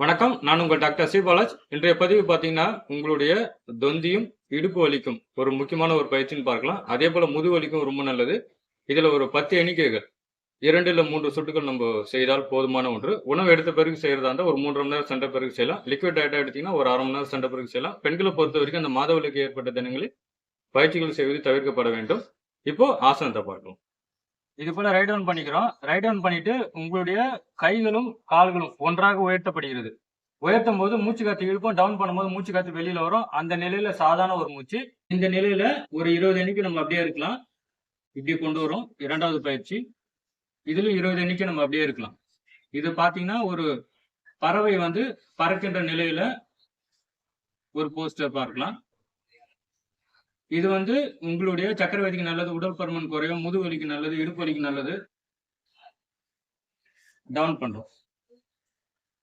வணக்கம். நான் உங்கள் டாக்டர் சிபாலாஜ் இன்றைய பதிவு பார்த்தீங்கன்னா உங்களுடைய தொந்தியும் இடுப்பு வலிக்கும் ஒரு முக்கியமான ஒரு பயிற்சின்னு பார்க்கலாம். அதே போல முது வலிக்கும் ரொம்ப நல்லது. இதில் ஒரு பத்து எண்ணிக்கைகள். இரண்டு இல்லை மூன்று சொட்டுகள் நம்ம செய்தால் போதுமான ஒன்று. உணவு எடுத்த பிறகு செய்கிறதா இருந்தால் ஒரு மூன்று மணி நேரம் சண்டை பிறகு செய்யலாம். லிக்விட் டயட்டாக எடுத்தீங்கன்னா ஒரு அரை மணி நேரம் சண்டை பிறகு செய்யலாம். பெண்களை பொறுத்த வரைக்கும் அந்த மாதவிலக்கு ஏற்பட்ட தினங்களில் பயிற்சிகள் செய்வது தவிர்க்கப்பட வேண்டும். இப்போ ஆசனத்தை பார்க்கலாம். இது போல ரைட் டவுன் பண்ணிக்கிறோம். ரைட் டவுன் பண்ணிட்டு உங்களுடைய கைகளும் கால்களும் ஒன்றாக உயர்த்தப்படுகிறது. உயர்த்தும் போது மூச்சு காத்து இழுப்போம். டவுன் பண்ணும்போது மூச்சு காத்து வெளியில வரும். அந்த நிலையில சாதாரண ஒரு மூச்சு. இந்த நிலையில ஒரு இருபது எண்ணிக்கை நம்ம அப்படியே இருக்கலாம். இப்படி கொண்டு வரும். இரண்டாவது பயிற்சி. இதுல இருபது எண்ணிக்கை நம்ம அப்படியே இருக்கலாம். இது பாத்தீங்கன்னா ஒரு பறவை வந்து பறக்கின்ற நிலையில ஒரு போஸ்டர் பார்க்கலாம். இது வந்து உங்களுடைய சக்கரவதிக்கு நல்லது உடல் பருமன் குறையும் முதுகு வலிக்கு நல்லது இடுப்பு வலிக்கு நல்லது. டவுன் பண்றோம்.